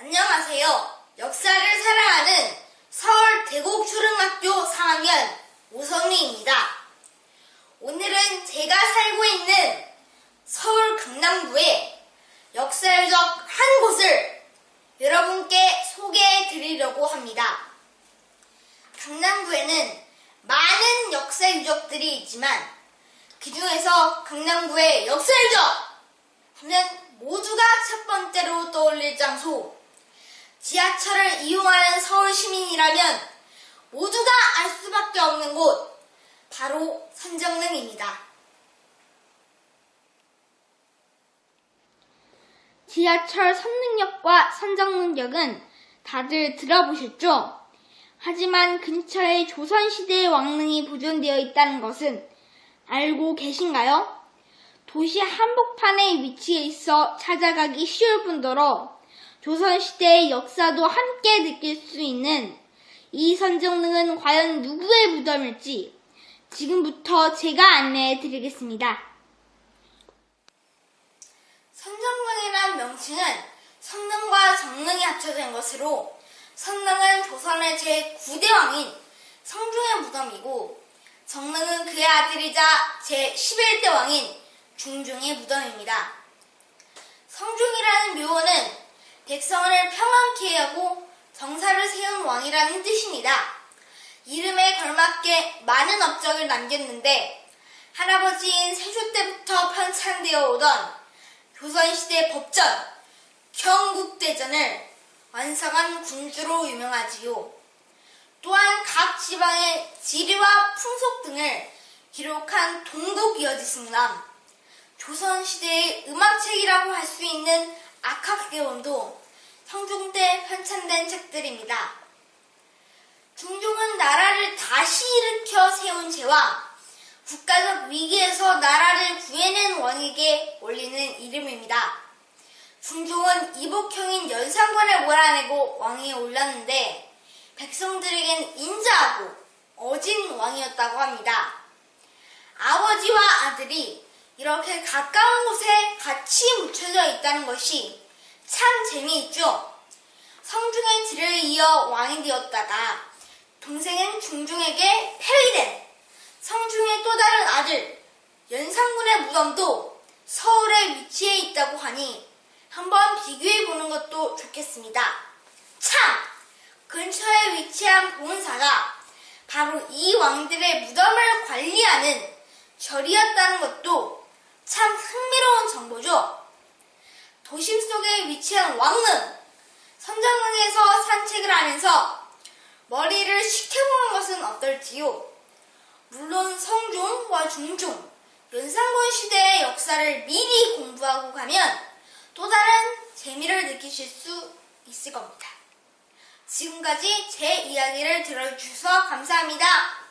안녕하세요. 역사를 사랑하는 서울 대곡초등학교 4학년 오성리입니다. 오늘은 제가 살고 있는 서울 강남구의 역사적 한 곳을 여러분께 소개해 드리려고 합니다. 강남구에는 많은 역사 유적들이 있지만 그 중에서 강남구의 역사 유적 하면 모두가 첫 번째로 떠올릴 장소 지하철을 이용하는 서울 시민이라면 모두가 알 수밖에 없는 곳 바로 선정릉입니다. 지하철 선릉역과 선정릉역은 다들 들어보셨죠? 하지만 근처에 조선시대의 왕릉이 보존되어 있다는 것은 알고 계신가요? 도시 한복판에 위치해 있어 찾아가기 쉬울 뿐더러 조선시대의 역사도 함께 느낄 수 있는 이 선정릉은 과연 누구의 무덤일지 지금부터 제가 안내해 드리겠습니다. 선정릉이란 명칭은 선릉과 정릉이 합쳐진 것으로 선릉은 조선의 제9대 왕인 성중의 무덤이고 정릉은 그의 아들이자 제11대 왕인 중중의 무덤입니다. 성중이라는 묘호는 백성을 평안케 하고 정사를 세운 왕이라는 뜻입니다. 이름에 걸맞게 많은 업적을 남겼는데 할아버지인 세조 때부터 편찬되어 오던 조선시대 법전, 경국대전을 완성한 군주로 유명하지요. 또한 각 지방의 지리와 풍속 등을 기록한 동국이어지승남, 조선시대의 음악책이라고 할 수 있는 악학개원도 때 편찬된 책들입니다. 중종은 나라를 다시 일으켜 세운 제왕, 국가적 위기에서 나라를 구해낸 왕에게 올리는 이름입니다. 중종은 이복형인 연산군을 몰아내고 왕위에 올랐는데 백성들에겐 인자하고 어진 왕이었다고 합니다. 아버지와 아들이 이렇게 가까운 곳에 같이 묻혀져 있다는 것이 참 재미있죠. 성중의 뒤를 이어 왕이 되었다가 동생은 중중에게 폐위된 성중의 또 다른 아들 연산군의 무덤도 서울에 위치해 있다고 하니 한번 비교해 보는 것도 좋겠습니다. 참! 근처에 위치한 보은사가 바로 이 왕들의 무덤을 관리하는 절이었다는 것도 참 흥미로운 정보죠. 도심 속에 위치한 왕릉, 선정릉에서 산책을 하면서 머리를 식혀보는 것은 어떨지요? 물론 성종과 중종, 연산군 시대의 역사를 미리 공부하고 가면 또 다른 재미를 느끼실 수 있을 겁니다. 지금까지 제 이야기를 들어주셔서 감사합니다.